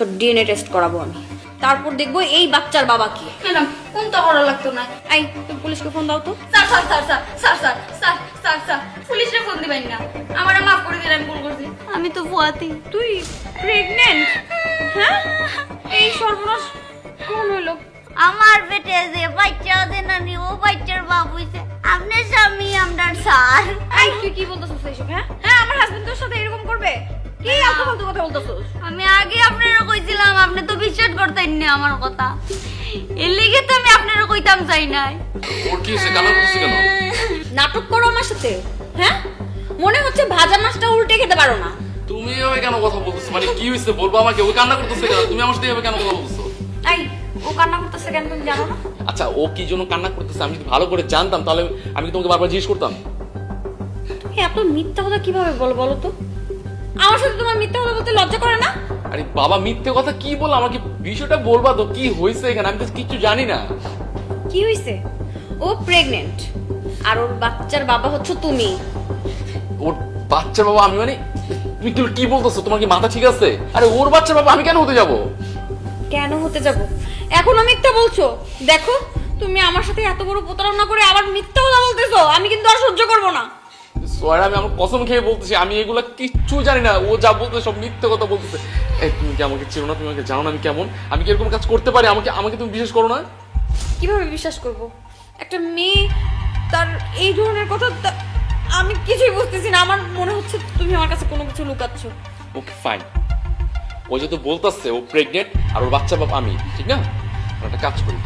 তোর DNA test করাবো আমি। তারপর দেখব এই বাচ্চার বাবা কি। ম্যাডাম কোন তো করা লাগতো না। এই তুমি পুলিশকে ফোন দাও তো। Sir sir sir sir sir sir sir sir sir পুলিশে ফোন দিবেন না। আমারে মাফ করে দিলেন ভুল করছি। আমি তো ফুয়াতি তুই প্রেগনেন্ট হ্যাঁ? এই সর্বনাশ। কোন হলো আমার পেটে যে বাচ্চা আছে নানি ও বাচ্চার বাবু হইছে। আপনার স্বামী আপনার স্যার। এই তুই কি বলতেছিস এইসব হ্যাঁ? হ্যাঁ আমার হাজবেন্ড তোর সাথে এরকম করবে? কি আলতু কথা বলতেছিস আমি আগে আপনারা কইছিলাম আপনি তো বিশ্বাস করতেন না আমার কথা। এর লিগে তো আমি আপনারা কইতাম চাই নাই। ওর কি হয়েছে? কান্না করতেছে কেন? নাটক করো আমার সাথে হ্যাঁ? মনে হচ্ছে ভাজা মাছটা উল্টে খেতে পারো না। তুমি এভাবে কেন কথা বলতেছো? মানে কি হয়েছে? বলব আমাকে? কান্না করতেছে কেন? তুমি আমার সাথে এভাবে কেন কথা বলতেছো? এই ও কান্না করতেছে কেন তুমি জানো না? আচ্ছা ও কি জন্য কান্না করতেছে? আমি যদি ভালো করে জানতাম তাহলে আমি তোমাকে বারবার জিজ্ঞেস করতাম? তুমি এত মিথ্যা কথা কীভাবে বলো বলো তো? আমার সাথে তোমার মিথ্যা কথা বলতে লজ্জা করে না? আরে বাবা মিথ্যে কথা কি বল? আমাকে বিষয়টা বলবা তো কি হয়েছে এখানে? আমি তো কিছু জানি না। কি হয়েছে? ও প্রেগনেন্ট আর ওর বাচ্চার বাবা হচ্ছে তুমি। ওর বাচ্চার বাবা আমি মানে তুমি কি কি বলতেছো? তোমার কি মাথা ঠিক আছে? আরে ওর বাচ্চার বাবা আমি কেন হতে যাব? কেন হতে যাব? এখনও মিথ্যা বলছো? দেখো তুমি আমার সাথে এত বড় প্রতারণা করে আবার মিথ্যা কথা বলতেছো। আমি কিন্তু আর সহ্য করব না। সরি আমি আমার কসম খেয়ে বলতেছি আমি এগুলা কিচ্ছু জানি না। ও যা বলতে সব মিথ্যে কথা বলতেছে। তুমি কি আমাকে চেনো না? তুমি আমাকে জানো না আমি কেমন? আমি কি এরকম কাজ করতে পারি? আমাকে আমাকে তুমি বিশ্বাস করো না? কীভাবে বিশ্বাস করব? একটা মেয়ে তার এই ধরনের কথা আমি কিছুই বুঝতেছি না। আমার মনে হচ্ছে তুমি আমার কাছে কোনো কিছু লুকাচ্ছ। ওকে ফাইন ও যেহেতু বলতেছে ও প্রেগনেন্ট আর ওর বাচ্চা বাপ আমি ঠিক না? একটা কাজ করি।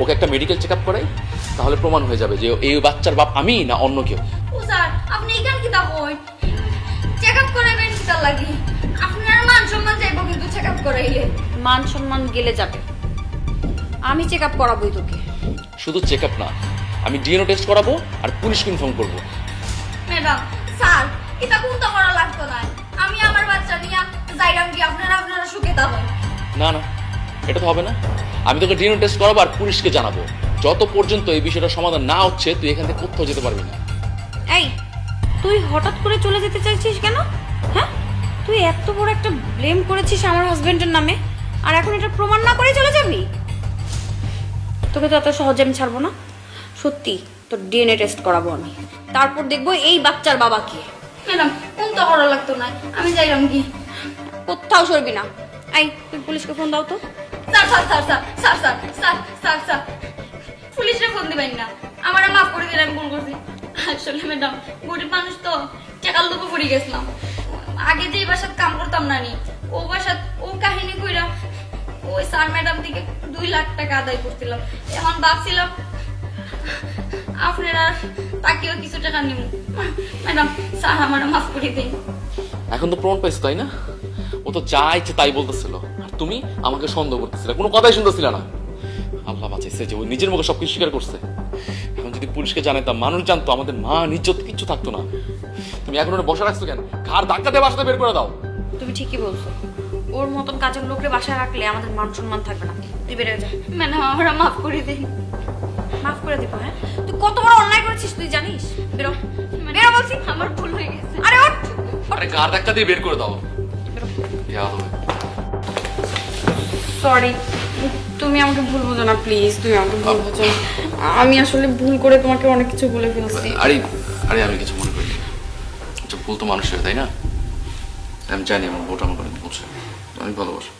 ওকে একটা মেডিকেল চেক আপ করাই তাহলে প্রমাণ হয়ে যাবে যে এই বাচ্চার বাপ আমি না অন্য কেউ। ও স্যার আপনি এখান কি তা কই? চেক আপ করাবেন কি তার লাগি? আপনার মান সম্মান যাইব কিন্তু চেক আপ করাইলে। মান সম্মান গেলে যাবে। আমি চেক আপ করাবোই তোকে। শুধু চেক আপ না আমি ডিএনও টেস্ট করাবো আর পুলিশকে ইনফর্ম করব। ম্যাডাম স্যার এটা কোন তো করা লাগতো না? আমি আমার বাচ্চা নিয়ে যাইলাম কি আপনারা আপনারা সুখে তা হয় না না এটা তো হবে না। আমি তোকে ডিএনও টেস্ট করাবো আর পুলিশকে জানাব। যত পর্যন্ত এই বিষয়টা সমাধান না হচ্ছে তুই এখান থেকে কোথাও যেতে পারবি না। এই তুই হঠাৎ করে চলে যেতে চাইছিস কেন? হ্যাঁ? তুই এত বড় একটা ব্লেম করেছিস আমার হাজবেন্ডের নামে আর এখন এটা প্রমাণ না করে চলে যাবি? তোকে তো এত সহজে আমি ছাড়বো না। সত্যি তোর ডিএনএ টেস্ট করাবো আমি। তারপর দেখব এই বাচ্চার বাবা কে ম্যাডাম কোন তো করা লাগতো না আমি যাইলাম কি কোথাও সরবি না। এই তুই পুলিশকে ফোন দাও তো। পুলিশে ফোন দিবেন না। আমারে মাফ করে দিলেন ভুল করছি। আসলে ম্যাডাম, গরিব মানুষ তো পড়ে গেছিলাম। আগে যে বাসাত কাম করতাম না নি ও বাসাত, ও কাহিনী কইরা ওই স্যার ম্যাডাম থেকে দুই লাখ টাকা আদায় করছিলাম। এখন ভাবছিলাম, আপনারা তাকেও কিছু টাকা নিব ম্যাডাম, স্যার আমার মাফ করে দিন। এখন তো প্রমাণ পাইছো, তাই না? ও তো যা ইচ্ছে তাই বলতেছিল। তুমি আমাকে সন্দেহ করতেছিলে। কোনো কথাই শুনতেছিলে না। আল্লাহ বাঁচাইছে যে ও নিজের মুখে সবকিছু স্বীকার করছে। এখন যদি পুলিশকে জানাতাম মানুষ জানতো আমাদের মা নিজ্জত কিচ্ছু থাকতো না। তুমি এখন ওটা বসে রাখছো কেন? ঘাড় ধাক্কা দিয়ে বাসাতে বের করে দাও। তুমি ঠিকই বলছো। ওর মতন কাজের লোকরে বাসায় রাখলে আমাদের মান সম্মান থাকবে না। তুই বেড়ে যা। ম্যাডাম আমরা মাফ করে দিন মাফ করে দিব হ্যাঁ? তুই কত বড় অন্যায় করেছিস তুই জানিস? বেরো। বেরো বলছি। আমার ভুল হয়ে গেছে। আরে ওঠ! আরে ঘাড় ধাক্কা দিয়ে বের করে দাও। বেরো। ইয়া হবে। সরি তুমি আমাকে ভুল বোঝো না প্লিজ তুমি আমাকে ভুল বোঝো। আমি আসলে ভুল করে তোমাকে অনেক কিছু বলে ফেলছি। আরে আরে আমি কিছু মনে করি ভুল তো মানুষের তাই না? আমি জানি আমার বউটা আমার অনেক বলছে অনেক ভালোবাসে।